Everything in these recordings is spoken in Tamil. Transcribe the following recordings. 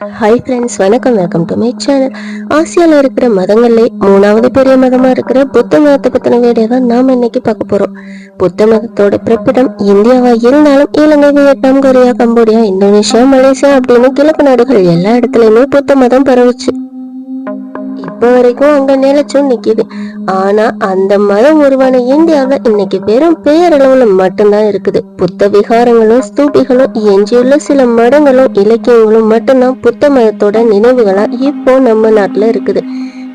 ஹாய் ஃப்ரெண்ட்ஸ் வணக்கம். வெல்கம் டு மை சேனல் ஆசியாவில் இருக்கிற மதங்கள்லே மூணாவது பெரிய மதமா இருக்கிற புத்த மதத்தை பத்தின வீடியோ தான் நாம இன்னைக்கு பார்க்க போறோம். புத்த மதத்தோட பிறப்பிடம் இந்தியாவா இருந்தாலும் Ilangai Vietnam Korea Cambodia Indonesia Malaysia அப்படின்னு கிழக்கு நாடுகள் எல்லா இடத்துலயுமே புத்த மதம் பரவுச்சு. இப்போ வரைக்கும் அங்க நிலைச்சும் நிக்குது. ஆனா அந்த மதம் உருவான இந்தியாவுல இன்னைக்கு வெறும் பேரளவுல மட்டும்தான் இருக்குது. புத்த விகாரங்களும் ஸ்தூபிகளும் எஞ்சியுள்ள சில மடங்களும் இலக்கியங்களும் மட்டும்தான் புத்த மதத்தோட நினைவுகளா இப்போ நம்ம நாட்டுல இருக்குது.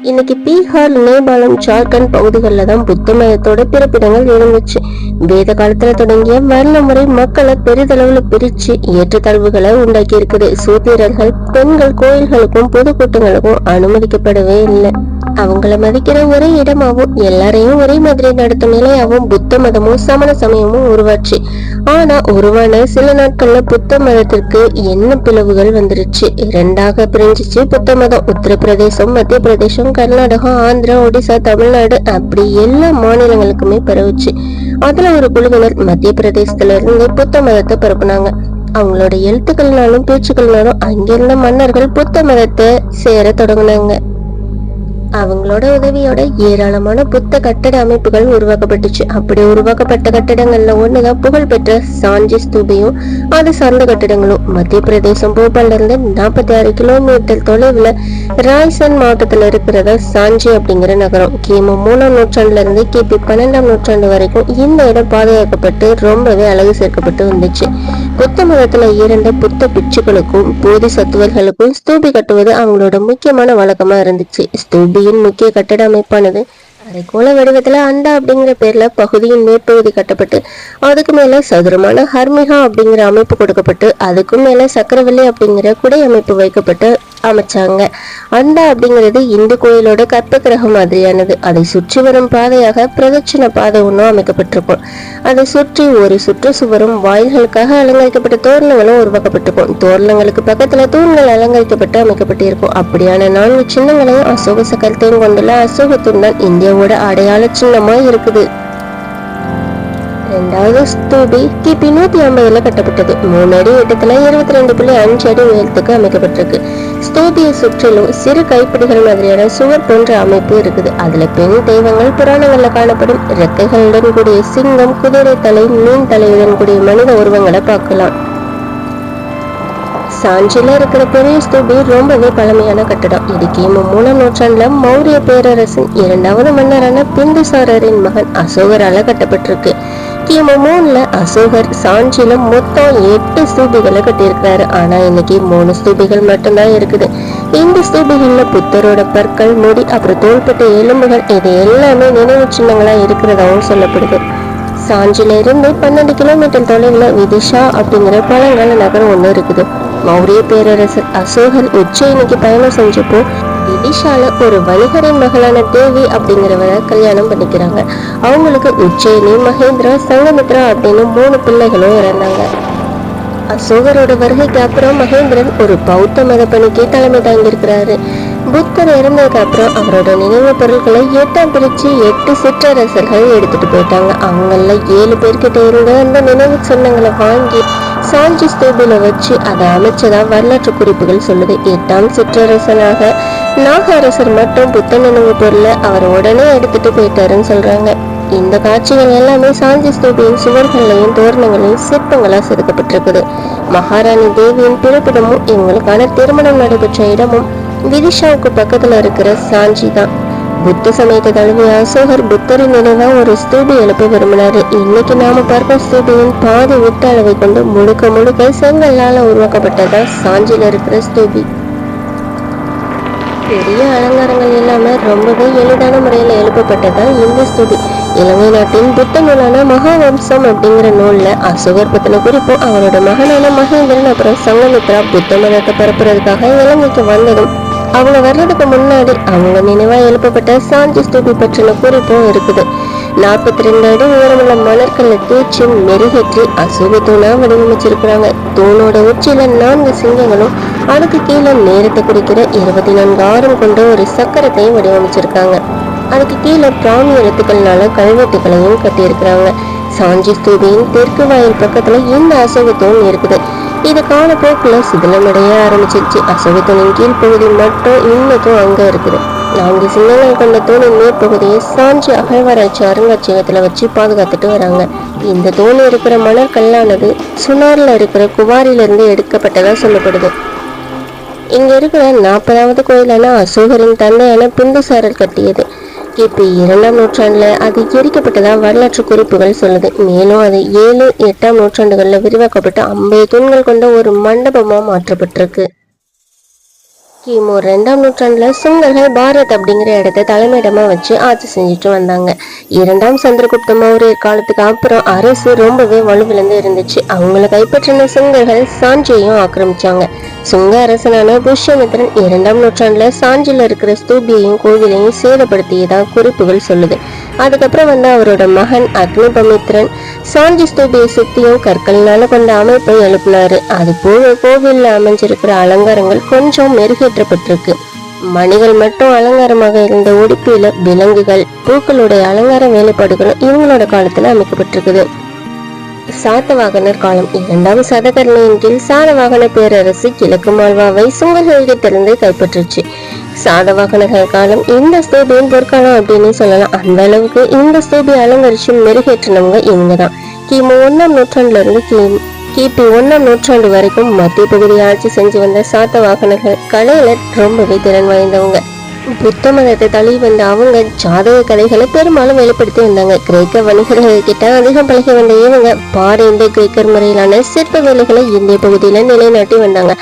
இன்னைக்கு பீகார் நேபாளம் ஜார்க்கண்ட் பகுதிகளில் தான் புத்த மதத்தோட பிறப்பிடங்கள் இருந்துச்சு வேத காலத்துல தொடங்கிய மரண முறை மக்களை பெரிதளவுல பிரிச்சு ஏற்றத்தாழ்வுகளை உண்டாக்கி இருக்குது சூத்திரர்கள் பெண்கள் கோயில்களுக்கும் பொதுக்கூட்டங்களுக்கும் அனுமதிக்கப்படவே இல்லை. அவங்கள மதிக்கிற ஒரே இடமாவும் எல்லாரையும் ஒரே மாதிரி நடத்தும் நிலையாவும் புத்த மதமும் சமண சமயமும் உருவாச்சு. ஆனா உருவான சில நாட்கள்ல புத்த மதத்திற்கு என்ன பிளவுகள் வந்துருச்சு? இரண்டாக பிரிஞ்சிச்சு புத்த மதம். உத்தரப்பிரதேசம் மத்திய பிரதேசம் கர்நாடகம் ஆந்திரா ஒடிசா தமிழ்நாடு அப்படி எல்லா மாநிலங்களுக்குமே பரவுச்சு. அதுல ஒரு குழுவினர் மத்திய பிரதேசத்துல இருந்து புத்த மதத்தை பரப்புனாங்க. அவங்களோட எழுத்துக்கள்னாலும் பேச்சுக்கள்னாலும் அங்கிருந்த மன்னர்கள் புத்த மதத்தை சேர தொடங்கினாங்க. அவங்களோட உதவியோட ஏராளமான புத்த கட்டட அமைப்புகள் உருவாக்கப்பட்டுச்சு. அப்படி உருவாக்கப்பட்ட கட்டடங்கள்ல ஒண்ணுதான் புகழ்பெற்ற சாஞ்சி ஸ்தூபியும் அது சார்ந்த கட்டடங்களும். மத்திய பிரதேசம் போபால்ல இருந்து நாற்பத்தி ஆறு கிலோமீட்டர் தொலைவுல ராய்சன் மாவட்டத்துல இருக்கிறதா சாஞ்சி அப்படிங்கிற நகரம். கிமு மூணாம் நூற்றாண்டுல இருந்து கிபி பன்னெண்டாம் நூற்றாண்டு வரைக்கும் இந்த இடம் பாதுகாக்கப்பட்டு ரொம்பவே அழகு சேர்க்கப்பட்டு வந்துச்சு. புத்த மதத்துல இருந்த புத்த பிட்சுகளுக்கும் போதி சத்துவர்களுக்கும் ஸ்தூபி கட்டுவது அவங்களோட முக்கியமான வழக்கமா இருந்துச்சு. ஸ்தூபி பகுதியின் முக்கிய கட்டட அமைப்பானது அரைக்கோள வடிவத்தில் அண்டா அப்படிங்கிற பேர்ல பகுதியின் மேற்பகுதி கட்டப்பட்டு அதுக்கு மேல சதுரமான ஹர்மிகா அப்படிங்கிற அமைப்பு கொடுக்கப்பட்டு அதுக்கும் மேல சக்கரவள்ளி அப்படிங்கிற குடை அமைப்பு வைக்கப்பட்டு அமைச்சாங்க. அண்டா அப்படிங்கிறது இந்து கோயிலோட கற்ப கிரகம் மாதிரியானது. அதை சுற்றி வரும் பாதையாக பிரதட்சண பாதை ஒன்றும் அமைக்கப்பட்டிருக்கும். அதை சுற்றி ஒரு சுற்றுச்சுவரும் வாயில்களுக்காக அலங்கரிக்கப்பட்ட தோரணங்களும் உருவாக்கப்பட்டிருக்கும். தோரணங்களுக்கு பக்கத்துல தூண்கள் அலங்கரிக்கப்பட்டு அமைக்கப்பட்டிருக்கும். அப்படியான நான்கு சின்னங்களையும் அசோக சக்கரத்தையும் கொண்டுள்ள அசோக துண்டன் இந்தியாவோட அடையாள சின்னமா இருக்குது. ரெண்டாவது ஸ்தூபி கிபி நூத்தி ஐம்பதுல கட்டப்பட்டது. மூணு அடி எட்டத்துல இருபத்தி ரெண்டு புள்ளி அஞ்சு அடி உயரத்துக்கு அமைக்கப்பட்டிருக்கு. ஸ்தூபியை சுற்றிலும் சிறு கைப்பிடிகள் மாதிரியான சுவர் போன்ற அமைப்பு இருக்குது. அதுல பெண் தெய்வங்கள் புராணங்கள்ல காணப்படும். இறக்கைகளுடன் கூடிய சிங்கம் குதிரை தலை மீன் தலையுடன் கூடிய மனித உருவங்களை பார்க்கலாம். சாஞ்சில இருக்கிற பெரிய ஸ்தூபி ரொம்பவே பழமையான கட்டடம். இது கிமு மூணாம் நூற்றாண்டுல மௌரிய பேரரசின் இரண்டாவது மன்னரான பிந்துசாரரின் மகன் அசோகரால கட்டப்பட்டிருக்கு. கிமு மூணுல அசோகர் சாஞ்சிலும் மொத்தம் எட்டு ஸ்தூபிகளை கட்டியிருக்கிறாரு. ஆனா இன்னைக்கு மூணு ஸ்தூபிகள் மட்டும்தான் இருக்குது. இந்த ஸ்தூபிகள்ல புத்தரோட பற்கள் முடி அப்புறம் தோள்பட்ட எலும்புகள் இது எல்லாமே நினைவு சின்னங்களா இருக்கிறதாவும் சொல்லப்படுது. சாஞ்சிலிருந்து பன்னெண்டு கிலோமீட்டர் தொலைவில் விதிஷா அப்படிங்கிற பழங்கால நகரம் ஒன்று இருக்குது. மௌரிய பேரரசர் அசோகர் உஜ்ஜயினிக்கு பயணம் செஞ்சப்போ விதிஷால ஒரு வணிகரின் மகளான தேவி அப்படிங்கிறவரை கல்யாணம் பண்ணிக்கிறாங்க. அவங்களுக்கு உஜ்ஜயினி மகேந்திரா சங்கமித்ரா அப்படின்னு மூணு பிள்ளைகளும் இறந்தாங்க. அசோகரோட வருகைக்கு அப்புறம் மகேந்திரன் ஒரு பௌத்த மத பணிக்கு தலைமை தாங்கியிருக்கிறாரு. புத்தர் இறந்ததுக்கு அப்புறம் அவரோட நினைவு பொருட்களை எட்டாம் பிரிச்சு எட்டு சிற்றரசர்கள் எடுத்துட்டு போயிட்டாங்க. அவங்கள ஏழு பேர்கிட்ட இருந்து அந்த நினைவு சின்னங்களை வாங்கி சாஞ்சி ஸ்தூபில வச்சு அதை அமைச்சதா வரலாற்று குறிப்புகள் சொல்லுது. எட்டாம் சிற்றரசனாக நாக அரசர் மட்டும் புத்த நினைவு பொருளை அவர் உடனே எடுத்துட்டு போயிட்டாருன்னு சொல்றாங்க. இந்த காட்சிகள் எல்லாமே சாஞ்சி ஸ்தூபியின் சுவர்களையும் தோரணங்களையும் சிற்பங்களா செதுக்கப்பட்டிருக்குது. மகாராணி தேவியின் பிறப்பிடமும் இவங்களுக்கான திருமணம் நடைபெற்ற இடமும் விதிஷாவுக்கு பக்கத்துல இருக்கிற சாஞ்சி தான். புத்த சமயத்தை தழுவிய அசோகர் புத்தரின் நினைவா ஒரு ஸ்தூபி எழுப்ப விரும்பினாரு. இன்னைக்கு நாம பார்க்கும் ஸ்தூபியின் பாதி விட்ட அளவை கொண்டு முழுக்க முழுக்க செங்கல்லால உருவாக்கப்பட்டதா சாஞ்சியில இருக்கிற ஸ்தூபி. பெரிய அலங்காரங்கள் இல்லாமல் ரொம்பவே எளிதான முறையில் எழுப்பப்பட்டதான் இந்த ஸ்துதி. இலங்கை நாட்டின் புத்த நூலான மகாவம்சம் அப்படிங்கிற நூலில் அசோகர் பத்தின குறிப்பும் அவரோட மகனான மகேந்திரன் அப்புறம் சங்கமித்ரா புத்த மதத்தை பரப்புறதுக்காக இலங்கைக்கு வந்ததும் அவங்க வர்றதுக்கு முன்னாடி அவங்க நினைவாக எழுப்பப்பட்ட சாஞ்சி ஸ்தூபி பற்றின குறிப்பும் இருக்குது. நாற்பத்தி ரெண்டு அடி உயரமுள்ள மலர்களை தேய்ச்சி மெருகேற்றி அசோக தூணாக வடிவமைச்சிருக்கிறாங்க. தூணோட உச்சியில நான்கு சிங்கங்களும் அதுக்கு கீழே நேரத்தை குறிக்கிற இருபத்தி நான்கு ஆரம் கொண்ட ஒரு சக்கரத்தை வடிவமைச்சிருக்காங்க. அதுக்கு கீழே பிராமி எழுத்துக்கள்னால கல்வெட்டுகளையும் கட்டியிருக்கிறாங்க. சாஞ்சி ஸ்தூபியின் தெற்கு வாயில் பக்கத்துல இந்த அசோக தூண் இருக்குது. இது காலப்போக்குல சிதிலமடைய ஆரம்பிச்சிருச்சு. அசோக தூணின் கீழ்ப்பகுதி மட்டும் இன்னைக்கும் அங்க இருக்குது. நான்கு சின்னங்கள் கொண்ட தூணின் மேற்பகுதியை சாஞ்சி அகழ்வாராய்ச்சி அருங்காட்சியகத்துல வச்சு பாதுகாத்துட்டு வராங்க. இந்த தூண் இருக்கிற மணற்கல்லானது சுனாரில் இருக்கிற குவாரியிலிருந்து எடுக்கப்பட்டதா சொல்லப்படுது. இங்கே இருக்கிற நாற்பதாவது கோயிலான அசோகரின் தந்தையான பிந்துசாரர் கட்டியது. கிபி இரண்டாம் நூற்றாண்டில் அது எரிக்கப்பட்டதாக வரலாற்று குறிப்புகள் சொல்லுது. மேலும் அது ஏழு எட்டாம் நூற்றாண்டுகளில் விரிவாக்கப்பட்டு ஐம்பது தூண்கள் கொண்ட ஒரு மண்டபமாக மாற்றப்பட்டிருக்கு. கிமு ரெண்டாம் நூற்றாண்டுல சுங்கர்கள் பாரத் அப்படிங்கிற இடத்த தலைமையிடமா வச்சு ஆட்சி செஞ்சுட்டு வந்தாங்க. இரண்டாம் சந்திரகுப்த மௌரியர் காலத்துக்கு அப்புறம் அரசு ரொம்பவே வலுவிழந்து இருந்துச்சு. அவங்கள கைப்பற்றின சுங்கர்கள் சாஞ்சியையும் ஆக்கிரமிச்சாங்க. சுங்க அரசனான புஷ்யமித்ரன் இரண்டாம் நூற்றாண்டுல சாஞ்சில இருக்கிற ஸ்தூபியையும் கோவிலையும் சேதப்படுத்தியதாக குறிப்புகள் சொல்லுது. அதுக்கப்புறம் வந்து அவரோட மகன் அக்னிபமித்ரன் சாஞ்சி ஸ்தூபியை சுத்தியும் கற்கள்னால கொண்ட அமைப்பை எழுப்பினாரு. அது போக கோவிலில் அமைஞ்சிருக்கிற அலங்காரங்கள் கொஞ்சம் மெருகேற்றப்பட்டிருக்கு. மணிகள் மட்டும் அலங்காரமாக இருந்த உடுப்பில விலங்குகள் பூக்களுடைய அலங்கார வேலைப்பாடுகளும் இவங்களோட காலத்துல அமைக்கப்பட்டிருக்குது. சாத்தவாகனர் காலம். இரண்டாம் சதகர்ணியின் கீழ் சாதவாகன பேரரசு கிழக்கு மால்வாவை சுங்கர்களிடத்திலிருந்து கைப்பற்றுச்சு. சாதவாகனர்கள் காலம் இந்த ஸ்தூபியின் பொற்காலம் அப்படின்னு சொல்லலாம். அந்த அளவுக்கு இந்த ஸ்தூபி அலங்கரிச்சு மெருகேற்றினவங்க இவங்க தான் கிமு ஒன்னாம் நூற்றாண்டுல இருந்து கிமு கிபி ஒன்னாம் நூற்றாண்டு வரைக்கும் மத்திய பகுதியை ஆட்சி செஞ்சு வந்த சாத்தவாகனர்கள் கலையில ரொம்பவே திறன் வாய்ந்தவங்க. புத்த மதத்தை தழுவி வந்த அவங்க ஜாதக கதைகளை பெரும்பாலும் வெளிப்படுத்தி வந்தாங்க. கிரேக்க வணிகர்கள் கிட்ட அதிகம் பழகி வந்த இவங்க பாறை கிரேக்கர் முறையிலான சிற்ப வேலைகளை இந்திய பகுதியில நிலைநாட்டி வந்தாங்க.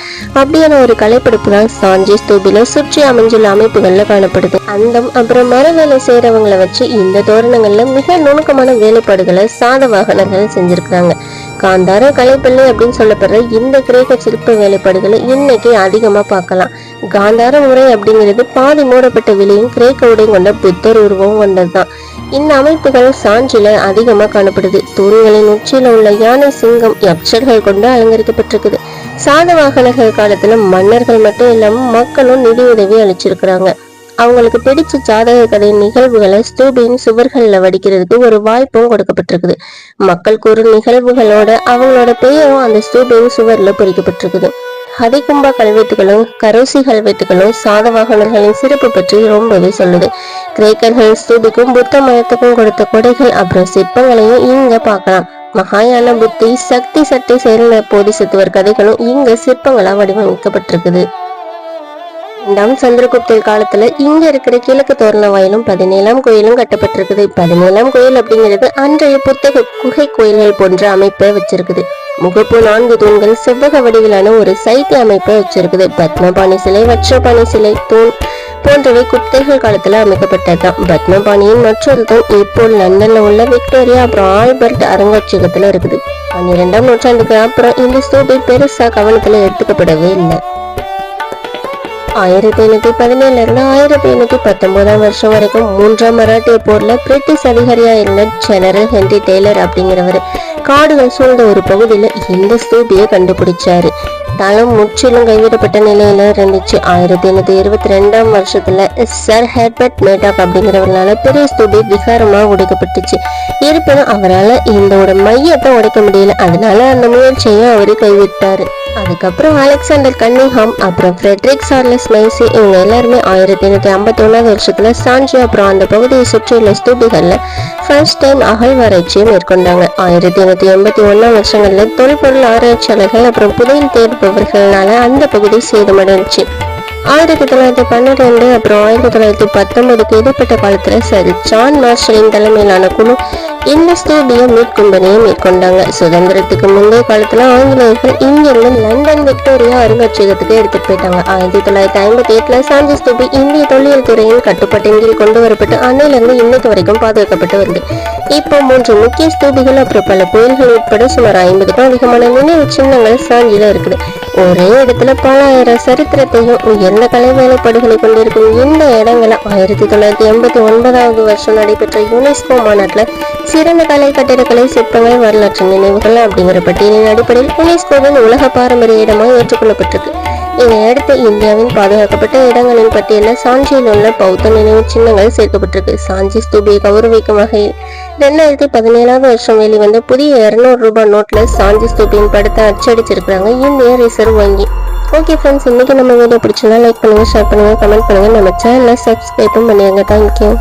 அப்படியான ஒரு கலைப்படைப்பு தான் சாஞ்சி ஸ்தூபில சுற்றி அமைஞ்சுள்ள அமைப்புகள்ல காணப்படுது. அந்தம் அப்புறம் மர வேலை செய்யறவங்களை வச்சு இந்த தோரணங்கள்ல மிக நுணுக்கமான வேலைப்பாடுகளை சாத வாகனங்கள் செஞ்சிருக்காங்க காந்தார கலைப்பள்ளி அப்படின்னு சொல்லப்படுற இந்த கிரேக்க சிற்ப வேலைப்பாடுகளை இன்னைக்கு அதிகமா பார்க்கலாம். காந்தார முறை அப்படிங்கிறது பாதி மூடப்பட்ட விலையும் கிரேக்க உடையும் கொண்ட புத்தர் உருவம் கொண்டதுதான். இந்த அமைப்புகள் சான்றில அதிகமா காணப்படுது. தூண்களின் உச்சியில் உள்ள யானை சிங்கம் யக்ஷர்கள் கொண்டு அலங்கரிக்கப்பட்டிருக்குது. சாதவாகனர்கள் காலத்துல மன்னர்கள் மட்டும் இல்லாமல் மக்களும் நிதி உதவி அளிச்சிருக்கிறாங்க. அவங்களுக்கு பிடிச்ச ஜாதக கதை நிகழ்வுகளை ஸ்தூபியின் சுவர்கள்ல வடிக்கிறதுக்கு ஒரு வாய்ப்பும் கொடுக்கப்பட்டிருக்குது. மக்கள் கூறும் நிகழ்வுகளோட அவங்களோட பெயரும் அந்த ஸ்தூபியின் சுவர்ல பொறிக்கப்பட்டிருக்குது. ஹதிகும்பா கல்வெட்டுகளும் கரோசி கல்வெட்டுகளும் சாதவாகனர்களின் சிறப்பு பற்றி ரொம்பவே சொல்லுது. கிரேக்கர்கள் ஸ்தூபிக்கும் புத்த மயத்துக்கும் கொடுத்த கொடைகள் அப்புறம் சிற்பங்களையும் இங்க பார்க்கலாம். மகாயான புத்தி சக்தி சட்டை சேர்ந்த போதிசத்துவர் கதைகளும் இங்க சிற்பங்களா வடிவமைக்கப்பட்டிருக்குது. இரண்டாம் சந்திரகுப்தர் காலத்துல இங்க இருக்கிற கிழக்கு தோரண வாயிலும் பதினேழாம் கோயிலும் கட்டப்பட்டிருக்குது. பதினேழாம் கோயில் அப்படிங்கிறது அன்றைய புத்தக குகை கோயில்கள் போன்ற அமைப்பை வச்சிருக்குது. முகப்பு நான்கு தூண்கள் செவ்வக வடிவிலான ஒரு சைத்திய அமைப்பை வச்சிருக்குது. பத்மபாணி சிலை வட்சபாணி சிலை தூண் போன்றவை குப்தர்கள் காலத்துல அமைக்கப்பட்டதுதான். பத்மபாணியின் மற்றொரு தூண் இப்போ லண்டன்ல உள்ள விக்டோரியா அப்புறம் ஆல்பர்ட் அருங்காட்சியகத்துல இருக்குது. பன்னிரெண்டாம் நூற்றாண்டுக்கு அப்புறம் இந்த ஸ்தூபி பெருசா கவனத்துல எடுத்துக்கப்படவே இல்லை. ஆயிரத்தி ஐநூத்தி பதினேழுல இருந்து ஆயிரத்தி ஐநூத்தி பத்தொன்பதாம் வருஷம் வரைக்கும் மூன்றாம் மராட்டிய போர்ல பிரிட்டிஷ் அதிகாரியா இருந்த ஜெனரல் ஹென்ரி டெய்லர் அப்படிங்கிறவர். காடுகள் சூழ்ந்த ஒரு பகுதியில இந்த ஸ்தூபியை கண்டுபிடிச்சாரு. தளம் முற்றிலும் கைவிடப்பட்ட நிலையில இருந்துச்சு. ஆயிரத்தி எண்ணூத்தி இருபத்தி ரெண்டாம் வருஷத்துல சர் ஹெர்பர்ட் மேட்டாக் அப்படிங்கிறவரால பெரிய ஸ்தூபி விகாரமா உடைக்கப்பட்டுச்சு. இருப்பினும் அவரால் இதோட மையத்தை உடைக்க முடியல. அதனால அந்த முயற்சியை அவரு கைவிட்டாரு. அதுக்கப்புறம் அலெக்சாண்டர் கன்னிஹாம் அப்புறம் ஃப்ரெட்ரிக் சார்லஸ் மெய்சி இவங்க எல்லாருமே ஆயிரத்தி எண்ணூத்தி ஐம்பத்தி ஒன்னாவது வருஷத்துல சாஞ்சி அப்புறம் அந்த பகுதியை சுற்றியுள்ள ஸ்தூபிகள்ல ஃபர்ஸ்ட் டைம் அகழ்வாராய்ச்சியை மேற்கொண்டாங்க. ஆயிரத்தி எண்ணூத்தி எண்பத்தி ஒன்றாம் வருஷங்கள்ல தொல்பொருள் ஆராய்ச்சியாளர்கள் அப்புறம் புதையல் தேடுபவர்களால அந்த பகுதி சேதமடைஞ்சிச்சு ஆயிரத்தி தொள்ளாயிரத்தி பன்னிரெண்டு அப்புறம் ஆயிரத்தி தொள்ளாயிரத்தி பத்தொன்பதுக்கு இடைப்பட்ட காலத்துல சரி ஜான் மார்ஷலின் தலைமையிலான குழு இந்த ஸ்தூபிய மீட்கும் மேற்கொண்டாங்க. சுதந்திரத்துக்கு முந்தைய காலத்துல ஆங்கிலேயர்கள் இங்கிருந்து லண்டன் விக்டோரியா அருங்காட்சியகத்துக்கு எடுத்துட்டு போயிட்டாங்க. ஆயிரத்தி தொள்ளாயிரத்தி ஐம்பத்தி எட்டுல சாஞ்சி ஸ்தூபி இந்திய தொல்லியல் துறையின் கட்டுப்பாட்டின் கீழ் கொண்டு வரப்பட்டு அன்னையிலிருந்து இன்னைக்கு வரைக்கும் பாதுகாக்கப்பட்டு வருது. இப்போ மூன்று முக்கிய ஸ்தூபிகள் அப்புறம் பல கோயில்கள் உட்பட சுமார் ஐம்பதுக்கும் அதிகமான நினைவு சின்னங்கள் சாஞ்சில இருக்குது. ஒரே இடத்துல பல ஆயிரம் சரித்திரத்தையும் உயர்ந்த கலை வேலைப்பாடுகளை கொண்டிருக்கும் இந்த இடங்களை ஆயிரத்தி தொள்ளாயிரத்தி எண்பத்தி ஒன்பதாவது வருஷம் நடைபெற்ற யுனெஸ்கோ மாநாட்டில் சிறந்த கலை கட்டிடக்கலை சிற்பங்கள் வரலாற்று நினைவுகள் அப்படிங்கிற பட்டியலின் அடிப்படையில் யுனெஸ்கோவின் உலக பாரம்பரிய இடமாக ஏற்றுக்கொள்ளப்பட்டிருக்கு. இதையடுத்து இந்தியாவின் பாதுகாக்கப்பட்ட இடங்களின் பட்டியலில் சாஞ்சியில் உள்ள பௌத்த நினைவு சின்னங்கள் சேர்க்கப்பட்டிருக்கு. சாஞ்சி ஸ்தூபியை கௌரவிக்கும் வகையில் ரெண்டாயிரத்தி பதினேழாவது வருஷம் வெளிவந்த புதிய இருநூறு ரூபாய் நோட்ல சாஞ்சி ஸ்தூபியின் படத்தை அச்சடிச்சிருக்கிறாங்க இந்திய ரிசர்வ் வங்கி. ஓகே ஃப்ரெண்ட்ஸ் இன்னைக்கு நம்ம வீடியோ பிடிச்சிருந்தா லைக் பண்ணுங்க ஷேர் பண்ணுங்க கமெண்ட் பண்ணுங்க. நம்ம சேனலை சப்ஸ்கிரைபும் பண்ணிடுங்க தேங்க்யூ